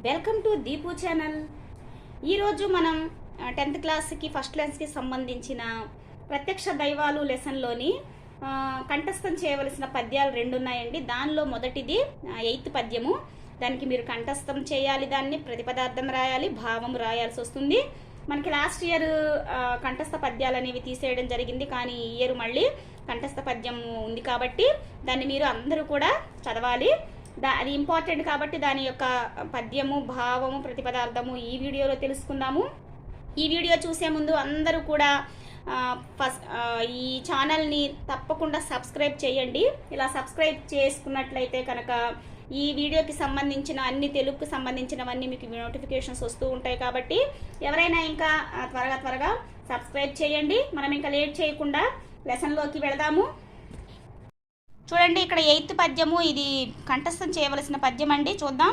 Welcome to Deepu channel. ఈరోజు మనం tenth క్లాస్కి ఫస్ట్ క్లాస్కి సంబంధించిన ప్రత్యక్ష దైవాలు లెసన్లోని కంఠస్థం చేయవలసిన పద్యాలు రెండు ఉన్నాయండి. దానిలో మొదటిది ఎయిత్ పద్యము. దానికి మీరు కంఠస్థం చేయాలి దాన్ని ప్రతిపదార్థం రాయాలి భావం రాయాల్సి వస్తుంది. మనకి లాస్ట్ ఇయర్ కంఠస్థ పద్యాలు అనేవి తీసేయడం జరిగింది. కానీ ఈ ఇయర్ మళ్ళీ కంఠస్థ పద్యం ఉంది కాబట్టి దాన్ని మీరు అందరూ కూడా చదవాలి. దా అది ఇంపార్టెంట్ కాబట్టి దాని యొక్క పద్యము భావము ప్రతిపదార్థము ఈ వీడియోలో తెలుసుకుందాము. ఈ వీడియో చూసే ముందు అందరూ కూడా ఫస్ట్ ఈ ఛానల్ని తప్పకుండా సబ్స్క్రైబ్ చేయండి. ఇలా సబ్స్క్రైబ్ చేసుకున్నట్లయితే కనుక ఈ వీడియోకి సంబంధించిన అన్ని తెలుగుకు సంబంధించినవన్నీ మీకు నోటిఫికేషన్స్ వస్తూ ఉంటాయి కాబట్టి ఎవరైనా ఇంకా త్వరగా త్వరగా సబ్స్క్రైబ్ చేయండి. మనం ఇంకా లేట్ చేయకుండా లెసన్లోకి వెళదాము. చూడండి ఇక్కడ ఎయిత్ పద్యము ఇది కంఠస్థం చేయవలసిన పద్యం అండి చూద్దాం.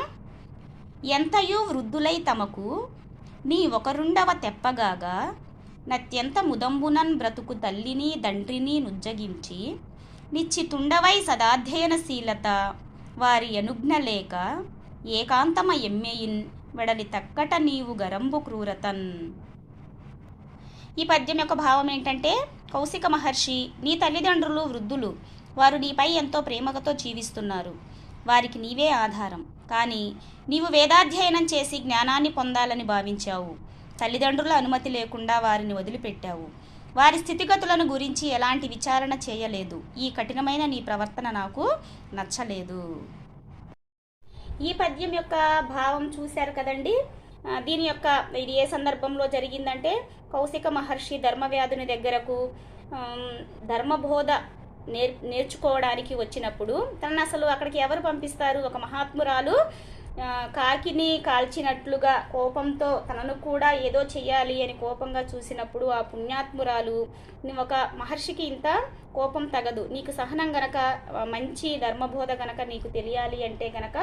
ఎంతయు వృద్ధులై తమకు నీ ఒకరుండవ తెప్పగాగా నత్యంత ముదంబునన్ బ్రతుకు తల్లిని దండ్రిని నుజ్జగించి నిచ్చితుండవై సదాధ్యయనశీలత వారి అనుజ్ఞ లేక ఏకాంతమ ఎమ్మెయిన్ వెడలి తక్కట నీవు గరంబు క్రూరతన్. ఈ పద్యం యొక్క భావం ఏంటంటే కౌశిక మహర్షి నీ తల్లిదండ్రులు వృద్ధులు వారు నీపై ఎంతో ప్రేమగతో జీవిస్తున్నారు. వారికి నీవే ఆధారం. కానీ నీవు వేదాధ్యయనం చేసి జ్ఞానాన్ని పొందాలని భావించావు. తల్లిదండ్రుల అనుమతి లేకుండా వారిని వదిలిపెట్టావు. వారి స్థితిగతులను గురించి ఎలాంటి విచారణ చేయలేదు. ఈ కఠినమైన నీ ప్రవర్తన నాకు నచ్చలేదు. ఈ పద్యం యొక్క భావం చూశారు కదండి? దీని యొక్క ఇది ఏ సందర్భంలో జరిగిందంటే కౌశిక మహర్షి ధర్మవ్యాధుని దగ్గరకు ధర్మబోధ నేర్ నేర్చుకోవడానికి వచ్చినప్పుడు తనను అసలు అక్కడికి ఎవరు పంపిస్తారు? ఒక మహాత్మురాలు కాకిని కాల్చినట్లుగా కోపంతో తనను కూడా ఏదో చెయ్యాలి అని కోపంగా చూసినప్పుడు ఆ పుణ్యాత్మురాలు "నువ్వు ఒక మహర్షికి ఇంత కోపం తగదు. నీకు సహనం గనక మంచి ధర్మబోధ గనక నీకు తెలియాలి అంటే గనక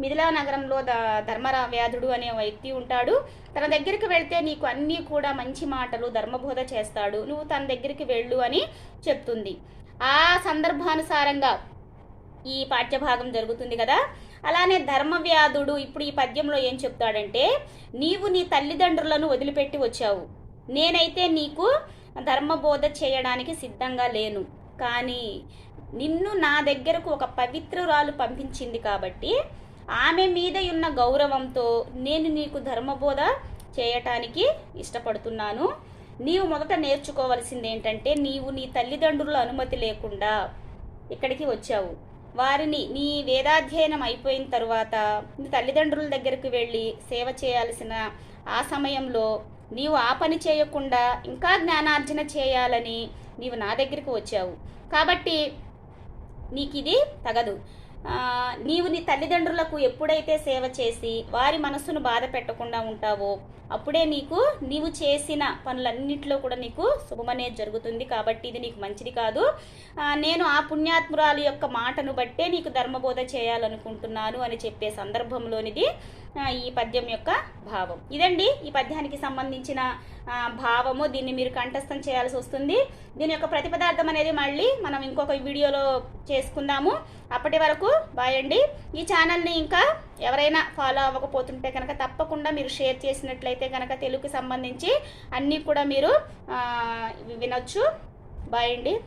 మిథిలా నగరంలో ద ధర్మరా వ్యాధుడు అనే వ్యక్తి ఉంటాడు. తన దగ్గరికి వెళ్తే నీకు అన్నీ కూడా మంచి మాటలు ధర్మబోధ చేస్తాడు. నువ్వు తన దగ్గరికి వెళ్ళు అని చెప్తుంది. ఆ సందర్భానుసారంగా ఈ పాఠ్యభాగం జరుగుతుంది కదా? అలానే ధర్మవ్యాధుడు ఇప్పుడు ఈ పద్యంలో ఏం చెప్తాడంటే నీవు నీ తల్లిదండ్రులను వదిలిపెట్టి వచ్చావు. నేనైతే నీకు ధర్మబోధ చేయడానికి సిద్ధంగా లేను. కానీ నిన్ను నా దగ్గరకు ఒక పవిత్రురాలు పంపించింది కాబట్టి ఆమె మీద ఉన్న గౌరవంతో నేను నీకు ధర్మబోధ చేయటానికి ఇష్టపడుతున్నాను. నీవు మొదట నేర్చుకోవలసింది ఏంటంటే నీవు నీ తల్లిదండ్రుల అనుమతి లేకుండా ఇక్కడికి వచ్చావు. వారిని నీ వేదాధ్యయనం అయిపోయిన తరువాత నీ తల్లిదండ్రుల దగ్గరికి వెళ్ళి సేవ చేయాల్సిన ఆ సమయంలో నీవు ఆ పని చేయకుండా ఇంకా జ్ఞానార్జన చేయాలని నీవు నా దగ్గరికి వచ్చావు. కాబట్టి నీకు ఇది తగదు. నీవు నీ తల్లిదండ్రులకు ఎప్పుడైతే సేవ చేసి వారి మనస్సును బాధ పెట్టకుండా ఉంటావో అప్పుడే నీకు నీవు చేసిన పనులన్నింటిలో కూడా నీకు శుభమనేది జరుగుతుంది కాబట్టి ఇది నీకు మంచిది కాదు. నేను ఆ పుణ్యాత్మురాలు యొక్క మాటను బట్టే నీకు ధర్మబోధ చేయాలనుకుంటున్నాను అని చెప్పే సందర్భంలోనిది ఈ పద్యం యొక్క భావం. ఇదండి ఈ పద్యానికి సంబంధించిన భావము. దీన్ని మీరు కంఠస్థం చేయాల్సి వస్తుంది. దీని యొక్క ప్రతిపదార్థం అనేది మళ్ళీ మనం ఇంకొక వీడియోలో చేసుకుందాము. అప్పటి వరకు బాయ్ అండి. ఈ ఛానల్ని ఇంకా ఎవరైనా ఫాలో అవ్వకపోతుంటే కనుక తప్పకుండా మీరు షేర్ చేసినట్లయితే కనుక తెలుగుకి సంబంధించి అన్నీ కూడా మీరు ఆ, వినొచ్చు. బాయ్ అండి.